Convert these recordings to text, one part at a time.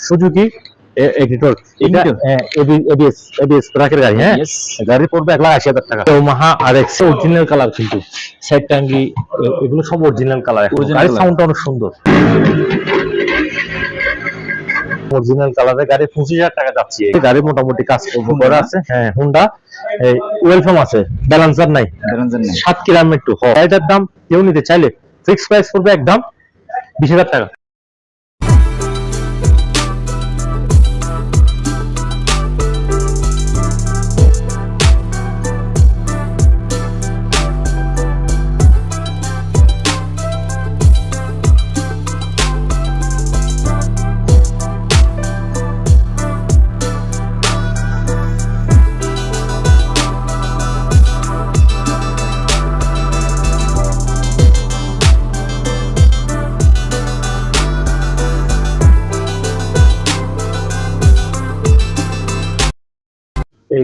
Suzuki editor এটা ABS ABS ট্রাকের গাড়ি হ্যাঁ? গাড়ি পড়বে এক লাখ আশি হাজার টাকা। মাহা আর এক্স অরিজিনাল কালার কিন্তু। সাইড টাঙ্গি এগুলো সব অরিজিনাল কালার গাড়ির সাউন্ডটা অনেক সুন্দর। অরিজিনাল কালারের গাড়ি পঁচিশ হাজার টাকা যাচ্ছে। গাড়ি মোটামুটি কাজ করব করা আছে। হ্যাঁ হুন্ডা ওয়েলকাম আছে ব্যালেন্সার নাই। ব্যালেন্সার নেই। সাত কিলোমিটার একটু। গাড়িটার দাম কেউ নিতে চাইলে ফিক্স প্রাইস পড়বে একদম বিশ হাজার টাকা।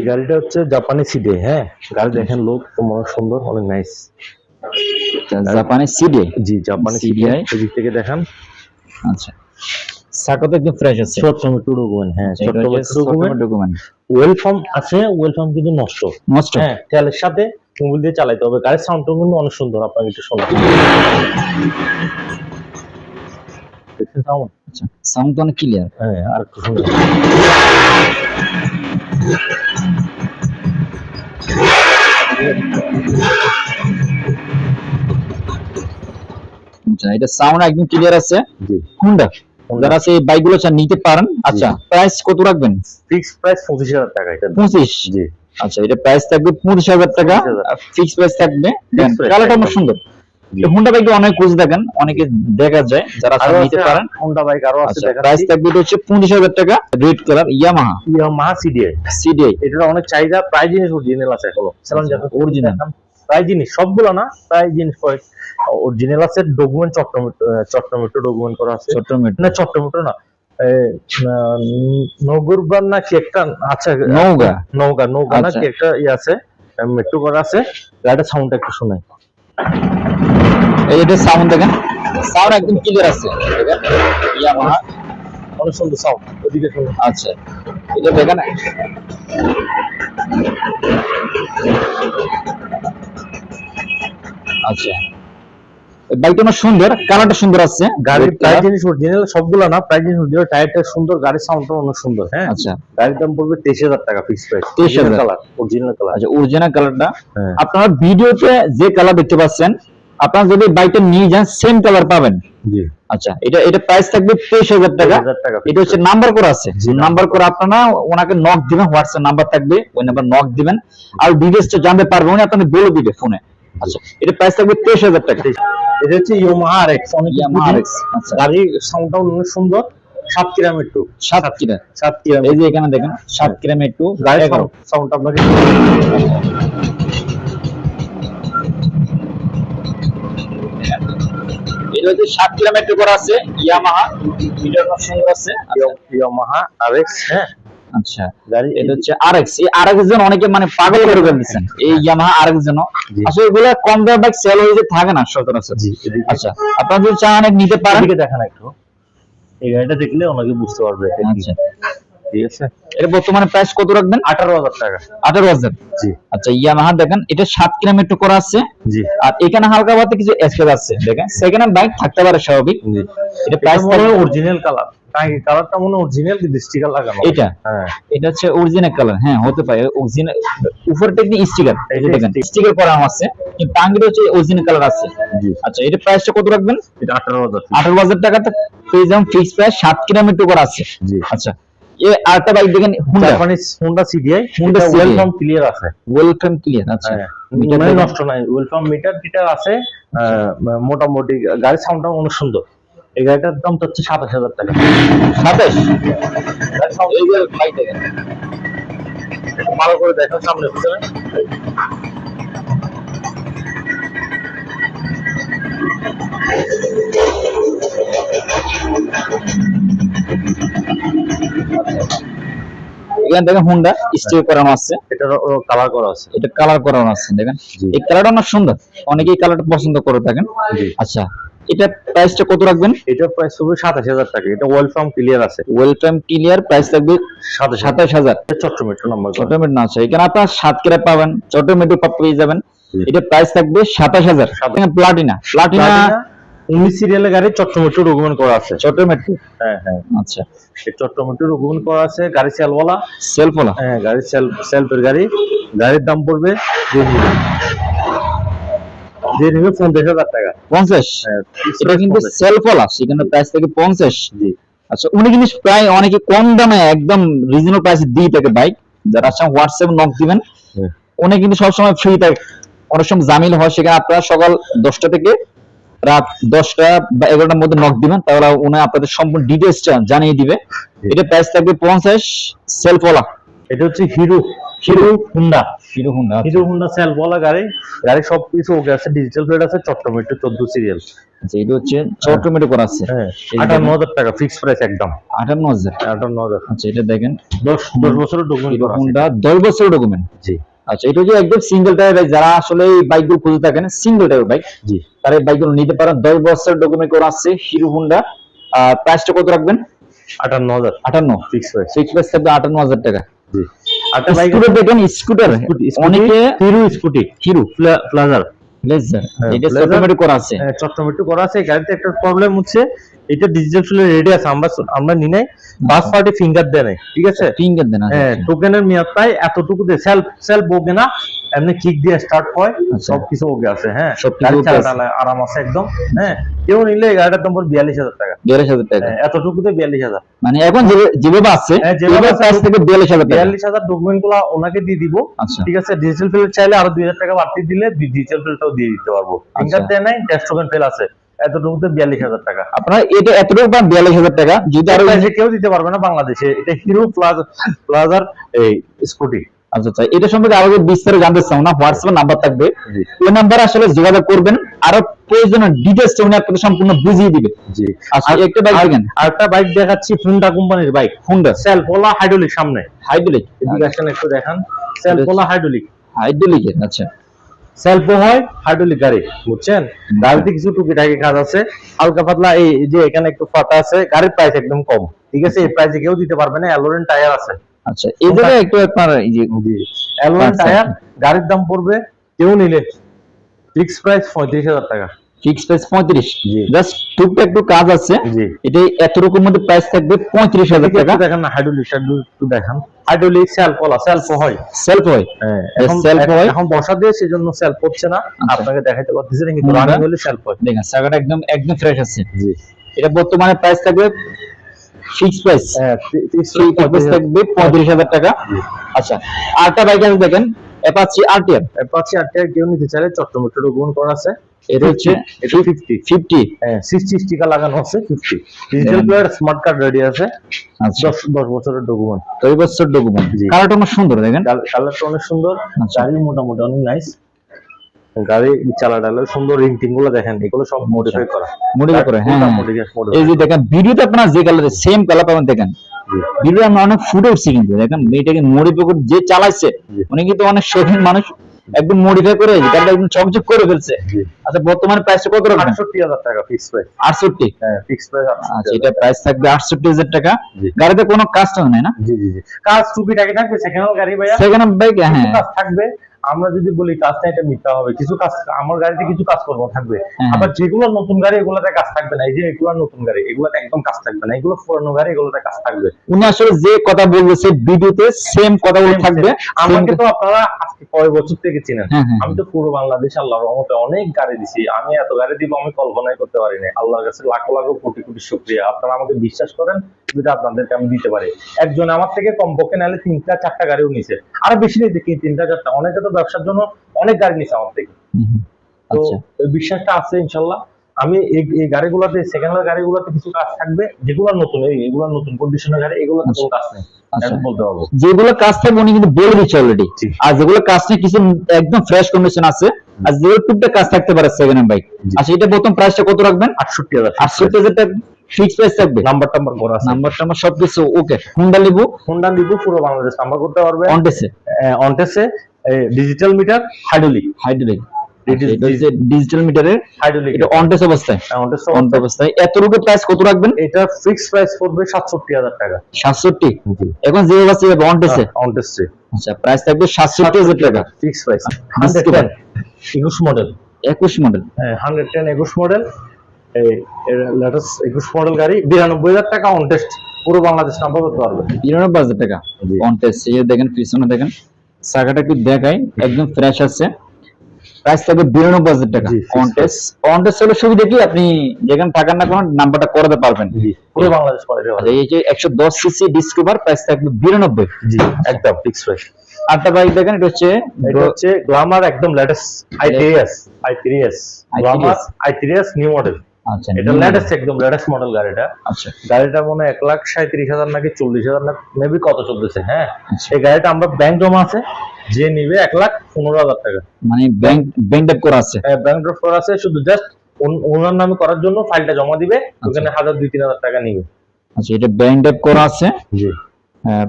গাড়িটা হচ্ছে জাপানি সিডে হ্যাঁ? গাড়ি দেখেন লোক অনেক সুন্দর অনেক নাইস জাপানি সিডে? জি জাপানি সিডে। এদিক থেকে দেখান। আচ্ছা। সাকা তো একদম ফ্রেশ আছে? শর্ট টমেটো ডকুমেন্ট হ্যাঁ শর্ট টমেটো ডকুমেন্ট ওয়েলফার্ম আছে ওয়েলফার্ম কিন্তু নষ্ট। নষ্ট? হ্যাঁ তেলের সাথে মোবিল দিয়ে চালাইতে হবে। গাড়ির সাউন্ডটা কিন্তু অনেক সুন্দর আপনাকে একটু শোনা দেখছেন sound? আচ্ছা সাউন্ড তো অনেক ক্লিয়ার হ্যাঁ আর একটু সুন্দর আচ্ছা এটা সাউন্ড একদম ক্লিয়ার আছে? জি। হুন্ডা যারা সেই বাইকগুলো চান নিতে পারেন। আচ্ছা প্রাইস কত রাখবেন? ফিক্স প্রাইস পঁচিশ হাজার টাকা এটা। পঁচিশ? জি। আচ্ছা এটা প্রাইস থাকবে পঁচিশ হাজার টাকা। 25,000 ফিক্স প্রাইস থাকবে। কালারটা অনেক সুন্দর। হুন্ডা বাইক অনেক খুঁজে দেখেন অনেকে দেখা যায় যারা নিতে পারেন। হোন্ডা বাইক আরও আছে আচ্ছা দেখা প্রাইস থাকবে হচ্ছে পঁচিশ হাজার টাকা red colour Yamaha Yamaha CDI CDI এটার অনেক চাহিদা প্রায় জিনিস অরিজিনাল আছে এখনও। সেলন যাবে original। প্রায় জিনিস সবগুলো না প্রায় জিনিস অরিজিনাল আছে ডকুমেন্ট চট্টমেটো চট্টমেটো ডকুমেন্ট করা আছে। ছোট্ট না চট্টমেটো না। নগরবার না কি একটা আচ্ছা নৌগা নৌকা নৌকা না। কি একটা ইয়ে আছে মেট্রো করা আছে। গাড়িটা সাউন্ড একটু শোনায় এই যে সাউন্ড দেখেন। সাউন্ড একদম ক্লিয়ার আছে। দেখেন ইয়ামাহা। অনেক সুন্দর সাউন্ড ওদিকে আচ্ছা। এটা দেখেন আচ্ছা। বাইকটা অনেক সুন্দর কালারটা সুন্দর আছে গাড়ির প্রায় জিনিস অরিজিনাল সবগুলো না প্রায় জিনিস অরিজিনাল টায়ারটা সুন্দর গাড়ির সাউন্ডটা অনেক সুন্দর হ্যাঁ? আচ্ছা। গাড়ির দাম পড়বে তেইশ হাজার টাকা fix price 23,000 colour original colour আচ্ছা অরিজিনাল কালারটা হ্যাঁ। আপনারা ভিডিওতে যে কালার দেখতে পাচ্ছেন আপনারা যদি বাইকটা নিয়ে যান সেম কালার পাবেন। জি। আচ্ছা এটা এটা প্রাইস থাকবে তেইশ হাজার টাকা। হাজার এটা হচ্ছে নাম্বার করা আছে। নাম্বার করে আপনারা ওনাকে নক দিবেন হোয়াটসঅ্যাপ নাম্বার থাকবে ওই নাম্বার নক দিবেন। আর ডিটেলসটা জানতে পারবেন উনি আপনাদের বলে দিবে ফোনে আচ্ছা এটা প্রাইস থাকবে তেইশ হাজার টাকা। এটা হচ্ছে ইয়ামাহা আরএক্স অনেক Yamaha বুঝি। আচ্ছা। গাড়ির সাউন্ডটা অনেক সুন্দর। সাত সাত কিরা সাত কিরাম এই যে এখানে দেখেন সাত কিরাম একটু গাড়ির সাউন্ড আপনাকে এটা হচ্ছে সাত কিরাম একটু আছে ইয়ামাহা সুন্দর আছে ইয়ামাহা আরএক্স হ্যাঁ। আচ্ছা। এটা হচ্ছে আরএক্স এই আরএক্স জন অনেকে মানে পাগল করে ফেলতেছেন এই ইয়ামাহা আরএক্স জন আসলে এগুলা কম দামের বাইক সেল হয়ে যে থাকে না সচরাচর। জি আচ্ছা আপনারা যদি চান অনেক নিতে পারেন। এদিকে দেখেন একটু। এই গাড়িটা দেখলে অনেকে বুঝতে পারবে আচ্ছা। ঠিক আছে? এটা বর্তমানে প্রাইস কত রাখবেন? আঠারো হাজার টাকা। জি। আচ্ছা ইয়ামাহা দেখেন এটা কিলোমিটার করা আছে। জি। আর এখানে হালকা কিছু স্কেচ আছে দেখেন। সেকেন্ড হ্যান্ড বাইক থাকতে পারে স্বাভাবিক। জি। এটা প্রাইস অরিজিনাল কালার কালারটা মনে অরিজিনাল কিন্তু স্টিকার লাগানো। এটা? হ্যাঁ। এটা হচ্ছে অরিজিনাল কালার হ্যাঁ হতে পারে। অরিজিনাল উপরটা কি স্টিকার এটা দেখেন স্টিকার করা আছে। কিন্তু টাঙ্গিটা হচ্ছে অরিজিনাল কালার আছে। আচ্ছা এটা প্রাইসটা কত রাখবেন? এটা আঠারো হাজার। আঠারো হাজার পেয়ে যাবেন ফিক্স প্রাইস সাত কিলোমিটার করা আছে। জি। আচ্ছা এ আরেকটা বাইক দেখেন Honda Japanese Honda CDI Honda welcome clear আছে। ওয়েলকাম ক্লিয়ার আচ্ছা। হ্যাঁ মিটার মানে নষ্ট নাই। ওয়েলকাম মিটার টিটার আছে মোটামুটি গাড়ির সাউন্ডটা অনেক সুন্দর। এই গাড়িটার দাম হচ্ছে সাতাশ হাজার টাকা। সাতাশ? এই দেখেন ভালো করে সামনে পিছনে। এখানে দেখেন হুন্ডা স্টিল করানো আছে। এটার কালার করা আছে। এটা কালার করানো আছে দেখেন। এই কালারটা অনেক সুন্দর। অনেকেই কালারটা পছন্দ করে থাকেন। আচ্ছা। এটা প্রাইসটা কত রাখবেন? এটা প্রাইস হবে 27000 টাকা। এটা ওয়েল ফ্রম ক্লিয়ার আছে। ওয়েল ফ্রম ক্লিয়ার প্রাইস থাকবে 27000 চট্টগ্রাম মেট্রো নাম্বার চট্টগ্রাম না আছে। এখানে আপনারা 7 কেরা পাবেন চট্টগ্রাম মেট্রো পেয়ে যাবেন। এটা প্রাইস থাকবে 27000 প্লাটিনা প্লাটিনা 19 সিরিয়ালে গাড়ি চট্টমেট্রো ডকুমেন্ট করা আছে। চট্টমেট্রো হ্যাঁ হ্যাঁ। আচ্ছা। চট্টমেট্রো ডকুমেন্ট করা আছে। গাড়ি সেলওয়ালা সেলফওয়ালা হ্যাঁ গাড়ি সেলফ সেলফের গাড়ি। গাড়ির দাম পড়বে 2000 দিয়ে আচ্ছা, হয় সেখানে আপনারা সকাল দশটা থেকে রাত দশটা বা এগারোটার মধ্যে নক দিবেন। তাহলে উনি আপনাদের সম্পূর্ণ ডিটেলসটা জানিয়ে দিবে। এটা প্রাইস থাকবে পঞ্চাশ সেলফওয়ালা এটা হচ্ছে Hero Hero Honda Hero Honda Hero Honda সেলফওয়ালা গাড়ি। গাড়ি সব কিছু ওকে আছে ডিজিটাল প্লেট আছে চট্টমেট্রো চোদ্দ সিরিয়াল আচ্ছা এটা হচ্ছে চট্টমেটো করা আছে। হ্যাঁ এই যে আটান্ন হাজার টাকা ফিক্স প্রাইস একদম। আটান্ন হাজার। আটান্ন হাজার। আচ্ছা এটা দেখেন। দশ দশ বছরের ডকুমেন্ট করা আছে। হুন্ডা দশ বছর ডকুমেন্ট জি। আচ্ছা এটা হচ্ছে একদম সিঙ্গেল টায়ার বাইক যারা আসলে এই বাইকগুলো খুঁজে থাকেন সিঙ্গেল টায়ার বাইক জি। তারা এই বাইকগুলো নিতে পারেন। দশ বছর ডকুমেন্ট করা আছে হিরো হুন্ডা প্রাইসটা কত রাখবেন? আটান্ন হাজার। আটান্ন। ফিক্স প্রাইস সিক্স প্রাইস থাকবে আটান্ন হাজার টাকা। জি। স্কুটার দেখেন স্কুটার অনেকে হিরো স্কুটি হিরো প্লাজার হ্যাঁ, এটা Blazer। করা আছে। চট্টমেট্রো করা আছে। গাড়িতে একটা প্রবলেম হচ্ছে এটা ডিজিটাল ফুলের রেডি আছে আমরা আমরা নি নাই। বাস পার্টি ফিঙ্গার দেয় নাই ঠিক আছে? ফিঙ্গার দেয় আচ্ছা, হ্যাঁ আচ্ছা। টোকেনের মেয়াদ প্রায় এতটুকু দিয়ে। সেলফ সেলফ ওকে না এমনি কিক দিয়ে স্টার্ট হয় আচ্ছা। সব কিছু ওকে আছে হ্যাঁ। সবকিছু। আরাম আছে একদম হ্যাঁ। কেউ নিলে গাড়িটার পড়বে বিয়াল্লিশ হাজার টাকা। বিয়াল্লিশ হাজার টাকা। হ্যাঁ, এতটুকুতে বিয়াল্লিশ হাজার। মানে এখন যেভাবে আছে হ্যাঁ, থেকে বিয়াল্লিশ হাজার বিয়াল্লিশ হাজার ডকুমেন্টগুলো ওনাকে দিয়ে দিব। আচ্ছা। ঠিক আছে ডিজিটাল ফিল চাইলে আরও দুই হাজার টাকা বাড়তি দিলে ডিজিটাল ফিলটাও দিয়ে দিতে পারব। ফিঙ্গার দেয় নাই টেস্ট টোকেন ফেল আছে। এতটুকুতে বিয়াল্লিশ হাজার টাকা। আপনারা এটা এতটুকু পান বিয়াল্লিশ হাজার টাকা যদি আরও কেউ দিতে পারবে না বাংলাদেশে। এটা হিরো প্লাজ প্লাজার এই স্কুটি আচ্ছা আচ্ছা এটা সম্পর্কে আরও বিস্তারিত জানতে চাও না? হোয়াটসঅ্যাপ নাম্বার থাকবে। ওই নাম্বারে আসলে যোগাযোগ করবেন। আরও প্রয়োজনীয় ডিটেলস উনি আপনাকে সম্পূর্ণ বুঝিয়ে দিবে। জি। আচ্ছা একটা বাইক দেখেন। আর একটা বাইক দেখাচ্ছি হুন্ডা কোম্পানির বাইক হুন্ডা সেলফ ওলা হাইড্রোলিক সামনে। হাইড্রোলিক এদিকে আসেন একটু দেখান। সেলফ ওলা হাইড্রোলিক হাইড্রোলিক আচ্ছা। সেলফ হয় হাইড্রোলিক গাড়ি বুঝছেন? গাড়িতে কিছু টুকিটাকি কাজ আছে হালকা পাতলা এই এই যে এখানে একটু ফাটা আছে গাড়ির প্রাইস একদম কম। ঠিক আছে? এই প্রাইসে কেউ দিতে পারবে না অ্যালোরেন টায়ার আছে। আচ্ছা এই জায়গায় একটু আপনার এই যে। টায়ার গাড়ির দাম পড়বে কেউ নিলে ফিক্স প্রাইস পঁয়ত্রিশ হাজার টাকা। ফিক্স প্রাইস পঁয়ত্রিশ? জাস্ট টুকটাক একটু কাজ আছে। এতটুকুর মধ্যে প্রাইস থাকবে পঁয়ত্রিশ হাজার টাকা। দেখেন না হাইড্রোলিক একটু দেখান। হাইড্রোলিক সেলফ ওলা সেলফ হয়। সেলফ হয়? হ্যাঁ, এখন self হয়। এখন বর্ষা দিয়ে সেজন্য সেলফ হচ্ছে না। আচ্ছা। আপনাকে দেখাইতে পারতেছি কিন্তু রানিং হলে সেলফ হয়। দেখেন চাকাটা একদম একদম ফ্রেশ আছে। জি। এটা বর্তমানে প্রাইস থাকবে ফিক্স প্রাইস হ্যাঁ ফি- ফিক্স সেই প্রাইস থাকবে পঁয়ত্রিশ হাজার টাকা। আচ্ছা আরেকটা বাইক আছে দেখেন অ্যাপাচি আরটিআর অ্যাপাচি আর কেউ নিতে চাইলে চট্টমেট্রো গুণ করা আছে। এটা হচ্ছে এটা হ্যাঁ স্টিকার লাগানো আছে digital player smart card ready আছে। আচ্ছা। দশ দশ বছরের ডকুমেন্ট ডকুমেন্ট কালারটা অনেক সুন্দর দেখেন। কালারটা অনেক সুন্দর। আচ্ছা। মোটামুটি অনেক নাইস গাড়ি চালা ডালা সুন্দর রিং টিংগুলো দেখেন এগুলো সব মডিফাই করা। মডিফাই করে হ্যাঁ। এই যে দেখেন ভিডিওতে আপনারা যে কালার সেম কালার পাবেন দেখেন। ভিডিও আমরা অনেক ফুটে উঠছি কিন্তু দেখেন মেয়েটাকে মডিফাই করে যে চালাইছে জি। উনি কিন্তু অনেক শৌখিন মানুষ একদম মডিফাই করে গাড়িটা একদম চকচক করে ফেলছে। আচ্ছা বর্তমানে প্রাইসটা কত রাখবেন? আটষট্টি হাজার টাকা ফিক্স প্রাইস আটষট্টি? হ্যাঁ ফিক্স প্রাইস আচ্ছা এটা প্রাইস থাকবে আটষট্টি হাজার টাকা। গাড়িতে কোনো কাজ টাজ নাই না? জি জি জি। কাজ টুকিটাকি থাকবে সেকেন্ড হ্যান্ড গাড়ি ভাইয়া। সেখানে বাইক হ্যাঁ। কাজ থাকবে। আমরা যদি বলি কাজটা এটা মিথ্যা হবে। কিছু কাজ আমার গাড়িতে কিছু কাজ করব থাকবে। আবার যেগুলো নতুন গাড়ি এগুলোতে কাজ থাকবে না। এই যে এগুলো নতুন গাড়ি এগুলোতে একদম কাজ থাকবে না। এগুলো পুরানো গাড়ি এগুলোতে কাজ থাকবে। উনি আসলে যে কথা বলবে সেই ভিডিওতে সেম কথাগুলো থাকবে। আমাকে তো আপনারা আজকে কয় বছর থেকে চিনেন। আমি তো পুরো বাংলাদেশ আল্লাহর রহমতে অনেক গাড়ি দিছি। আমি এত গাড়ি দিব আমি কল্পনাই করতে পারিনি আল্লাহর কাছে লাখো লাখো কোটি কোটি শুক্রিয়া। আপনারা আমাকে বিশ্বাস করেন যেটা আপনাদেরকে আমি দিতে পারি। একজন আমার থেকে কমপক্ষে নাহলে তিনটা চারটা গাড়িও নিছে। আরও বেশি নিতে তিনটা চারটা। অনেকে তো ব্যবসার জন্য অনেক গাড়ি নিছে আমার থেকে। তো আচ্ছা। ওই বিশ্বাসটা আছে ইনশাল্লাহ। আমি এই গাড়িগুলোতে সেকেন্ড হ্যান্ড গাড়িগুলোতে কিছু কাজ থাকবে যেগুলো নতুন এই এগুলো নতুন কন্ডিশনের গাড়ি এগুলোতে কোনো কাজ নেই। আচ্ছা। যেগুলো কাজ থাকবে উনি কিন্তু বলে দিচ্ছে অলরেডি আর যেগুলো কাজ নেই কিছু একদম ফ্রেশ কন্ডিশন আছে। আর যেগুলো টুকটাক কাজ থাকতে পারে সেকেন্ড হ্যান্ড বাইক। আচ্ছা এটা প্রথম প্রাইসটা কত রাখবেন? আটষট্টি হাজার। আটষট্টি হাজার টাকা ফিক্স প্রাইস থাকবে? নাম্বার টাম্বার করা আছে। নাম্বার টাম্বার সবকিছু ওকে হুন্ডা লিবু হোন্ডা লিবু পুরো বাংলাদেশ নাম্বার করতে পারবে। অনটেসে অনটেসে digital meter hydraulic hydraulic digital মিটারের হাইড্রোলিক এটা অন টেস্ট অবস্থায়। অন অবস্থায়। এত রুপে প্রাইস কত রাখবেন? এটা ফিক্স প্রাইস পড়বে সাতষট্টি হাজার টাকা। সাতষট্টি? এখন যে আছে অন টেস্টে অন টেস্টে আচ্ছা প্রাইস থাকবে সাতষট্টি হাজার টাকা। Fix price Disc bar। একুশ মডেল একুশ মডেল হ্যাঁ হান্ড্রেড টেন একুশ মডেল এই লেটেস্ট একুশ মডেল গাড়ি বিরানব্বই হাজার টাকা অন টেস্ট পুরো বাংলাদেশ নাম্বার করতে পারবে বিরানব্বই হাজার টাকা অন টেস্ট এই দেখেন পিছনে দেখেন। চাকাটা একটু দেখাই একদম ফ্রেশ আছে। প্রাইস থাকবে বিরানব্বই হাজার টাকা জি, on fixed test on test হলে সুবিধা কি? আপনি যেখানে থাকেন না কোনো নাম্বারটা করাতে পারবেন। পুরো বাংলাদেশ দেওয়া এই যে একশো দশ সিসি ডিসকভার প্রাইস থাকবে বিরানব্বই। জি একদম ফিক্স প্রাইস আটটা বাইক দেখেন এটা হচ্ছে এটা হচ্ছে গ্লামার একদম latest I three S I three S Glamour I three S new model আচ্ছা এটা লেটেস্ট একদম লেটেস্ট মডেল গাড়িটা আচ্ছা। গাড়িটা মনে এক লাখ সাঁত্রিশ হাজার নাকি চল্লিশ হাজার না মেবি কত চলতেছে হ্যাঁ? আচ্ছা। এই গাড়িটা আমরা ব্যাংক জমা আছে যে নিবে এক লাখ পনেরো হাজার টাকা। মানে ব্যাংক ব্যাংক ডেপ করা আছে? ব্যাংক ড্রাফট আছে শুধু জাস্ট ওনার নামে করার জন্য ফাইলটা জমা দিবে ওখানে হাজার দুই তিন হাজার টাকা নিবে। আচ্ছা এটা ব্যাংক ডেপ করা আছে? জি।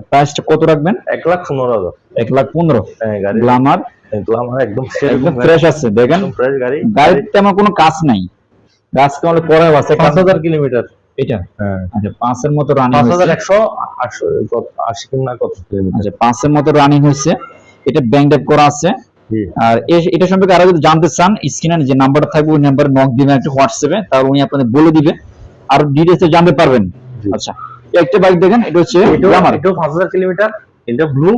প্রাইসটা কত রাখবেন? এক লাখ পনেরো হাজার। এক লাখ পনেরো। হ্যাঁ গাড়ি গ্লামার গ্লামার একদম ফ্রেশ আছে দেখেন। ফ্রেশ গাড়ি। গাড়ির তেমন কোনো কাজ নাই। পরে আছে পাঁচ হাজার কিলোমিটার। এটা? হ্যাঁ। আচ্ছা পাঁচের মতো রানিং পাঁচ হাজার একশো আশি কত কিলোমিটার? আচ্ছা পাঁচের মতো রানিং হয়েছে। এটা ব্যাংক করা আছে। আর এটা সম্পর্কে আরও যদি জানতে চান স্ক্রিনে যে নাম্বারটা থাকবে ওই নাম্বারে নক দিবেন একটা হোয়াটসঅ্যাপে তাহলে উনি আপনাদের বলে দিবে। আর ডিটেলস জানতে পারবেন। আচ্ছা একটা বাইক দেখেন এটা হচ্ছে গ্লামার পাঁচ হাজার কিলোমিটার এটা ব্লু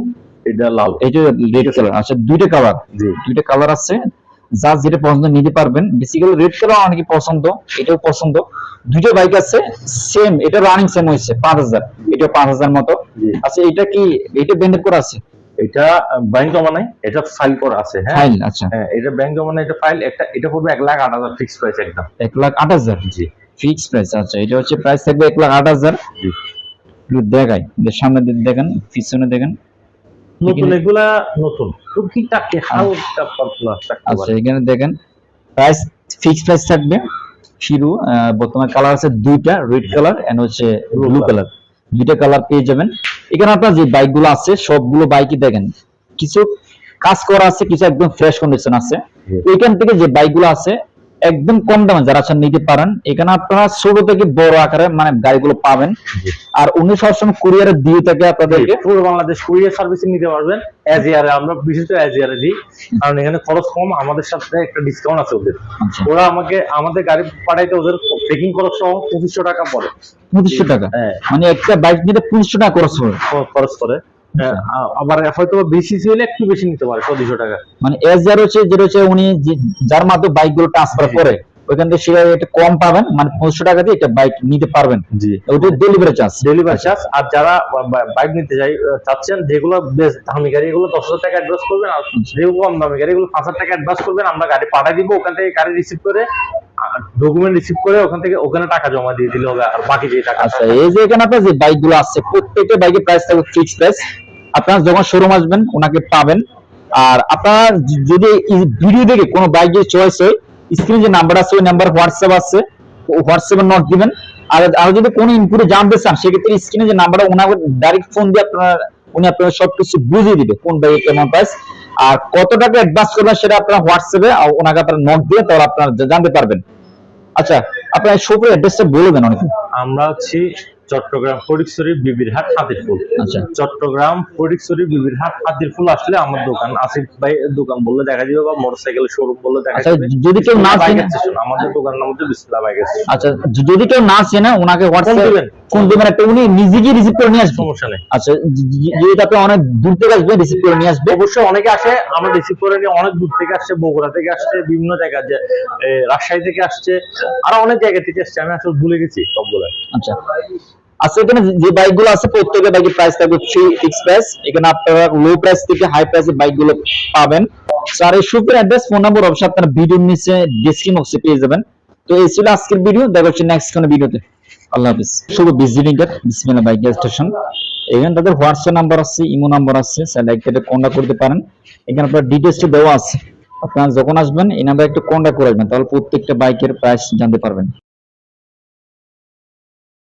এটা লাল। এটা রেড কালার আচ্ছা দুইটা কালার জি। দুইটা কালার আছে। যা যেটা পছন্দ নিতে পারবেন। বেসিক্যালি রেড কালার অনেকে পছন্দ এটাও পছন্দ। দুইটা বাইক আছে সেম এটা রানিং সেম হয়েছে পাঁচ হাজার। এটা পাঁচ হাজার মতো। আচ্ছা এটা কি এটা বেন্ডেড করা আছে? এটা ব্যাংক জমা নাই এটা ফাইল করা আছে হ্যাঁ? ফাইল আচ্ছা। হ্যাঁ এটা ব্যাংক জমা নাই এটা ফাইল একটা এটা পড়বে এক লাখ আট হাজার ফিক্স প্রাইস একদম। এক লাখ আট হাজার? জি। ফিক্স প্রাইস আচ্ছা এটা হচ্ছে প্রাইস থাকবে এক লাখ আট হাজার। দেখাই সামনে দিকে দেখেন পিছনে দেখেন। নতুন এগুলা নতুন। খুব ঠিকঠাক হালকা পাতলা আচ্ছা এখানে দেখেন প্রাইস ফিক্স প্রাইস থাকবে ফিরু বর্তমান কালার আছে দুইটা রেড কালার এন্ড হচ্ছে ব্লু কালার দুইটা কালার পেয়ে যাবেন। এখানে আপনার যে বাইকগুলো আছে সবগুলো বাইকই দেখেন কিছু কাজ করা আছে কিছু একদম ফ্রেশ কন্ডিশন আছে। এখান থেকে যে বাইকগুলো আছে একদম কম দামে যারা চান নিতে পারেন। এখানে আপনারা ছোট থেকে বড় আকারে মানে গাড়িগুলো পাবেন। আর উনি সবসময় কুরিয়ারে দিয়ে থাকে আপনাদেরকে। পুরো বাংলাদেশ কুরিয়ার সার্ভিসিং নিতে পারবেন। অ্যাজ ইয়ারে আমরা বিশেষ করে অ্যাজ ইয়ারে দিই। কারণ এখানে খরচ কম আমাদের সাথে একটা ডিসকাউন্ট আছে ওদের। আচ্ছা। ওরা আমাকে আমাদের গাড়ি পাঠাইতে ওদের পেকিং খরচ সহ পঁচিশশো টাকা পড়ে। পঁচিশশো টাকা? হ্যাঁ। মানে একটা বাইক নিতে পঁচিশশো টাকা খরচ খ- খরচ করে। আবার হয়তো বিসিসি হলে একটু বেশি নিতে পারে দুশো টাকা। মানে এস যেটা হচ্ছে উনি যার মাধ্যমে বাইকগুলো ট্রান্সফার করে ওইখান থেকে সেটা একটু কম পাবেন মানে পঁচিশশো টাকা দিয়ে একটা বাইক নিতে পারবেন। জি। ওটা ডেলিভারি চার্জ ডেলিভারি চার্জ আর যারা বাইক নিতে চাই চাচ্ছেন যেগুলো বেশ দামি গাড়ি এগুলো দশ হাজার টাকা অ্যাডভান্স করবেন আর যেগুলো কম দামি গাড়ি এগুলো পাঁচ হাজার টাকা অ্যাডভান্স করবেন আমরা গাড়ি পাঠাই দিব ওখান থেকে গাড়ি রিসিভ করে ডকুমেন্ট রিসিভ করে ওখান থেকে ওখানে টাকা জমা দিয়ে দিলে হবে আর বাকি যে টাকা আচ্ছা এই যে এখানে আপনার যে বাইকগুলো আছে প্রত্যেকটা বাইকের প্রাইস থাকবে ফিক্স প্রাইস আপনারা যখন শোরুম আসবেন, ওনাকে পাবেন। আর আপনার যদি ভিডিও দেখে কোনো বাইক যদি চয়েস হয় স্ক্রিনে যে নাম্বার আছে, ওই নাম্বার হোয়াটসঅ্যাপ আছে হোয়াটসঅ্যাপে নোট দিবেন। আর আর যদি কোনো ইনপুটে জানতে চান, সেক্ষেত্রে স্ক্রিনে যে নাম্বারটা ওনাকে ডাইরেক্ট ফোন দিয়ে আপনার, উনি আপনার সবকিছু বুঝিয়ে দিবে, কোন বাইকে কেমন প্রাইস আর কত টাকা অ্যাডভান্স করবেন সেটা আপনার হোয়াটসঅ্যাপে ওনাকে আপনার নোট দিয়ে তাহলে আপনার জানতে পারবেন। আচ্ছা আপনার শপের অ্যাড্রেসটা বলে দেন আমরা হচ্ছি চট্টগ্রাম ফটিকছড়ি বিবিরহাট হাতিরপুল। আচ্ছা। চট্টগ্রাম ফটিকছড়ি বিবিরহাট হাতিরপুল আসলে আমার দোকান। আসিফ ভাই দোকান বললে দেখা যাবে বা মোটরসাইকেলের শোরুম বললে দেখা আচ্ছা যাবে যদি কেউ না চেনে আমাদের দোকান নাম হচ্ছে বিসমিল্লাহ বাইক আচ্ছা যদি কেউ না চেনে ওনাকে হোয়াটসঅ্যাপ দিবেন? ফোন দিবেন একটা উনি নিজে গিয়ে রিসিভ করে নিয়ে আসবেন সমস্যা নেই। আচ্ছা যদি আপনি অনেক দূর থেকে আসবে রিসিভ করে নিয়ে আসবে। অবশ্যই অনেকে আসে আমরা রিসিভ করে নিয়ে অনেক দূর থেকে আসছে বগুড়া থেকে আসছে বিভিন্ন জায়গা যে রাজশাহী থেকে আসছে আরও অনেক জায়গা থেকে আসছে আমি আসলে ভুলে গেছি সবগুলো। আচ্ছা। আচ্ছা এখানে যে- যে বাইকগুলো আছে, প্রত্যেকের বাইকের প্রাইস থাকবে ফ্রি ফিক্স প্রাইস এখানে আপনারা লো প্রাইস থেকে হাই প্রাইসের বাইকগুলো পাবেন। স্যার এই সুপের অ্যাড্রেস ফোন নাম্বার অবশ্যই আপনারা ভিডিওর নিচে ডিসক্রিপশন বক্সে পেয়ে যাবেন। তো এই ছিল আজকের ভিডিও দেখা হচ্ছে নেক্সট কোনো ভিডিওতে আল্লাহ হাফিজ। শুভ visiting card Bismillah bike station এখানে তাদের হোয়াটসঅ্যাপ নাম্বার আছে ইমো নাম্বার আছে স্যার কন্ট্যাক্ট করতে পারেন। এখানে আপনার ডিটেলসটা দেওয়া আছে। আপনারা যখন আসবেন, এই নাম্বারে একটু কন্ট্যাক্ট করে আসবেন, তাহলে প্রত্যেকটা বাইকের প্রাইস জানতে পারবেন।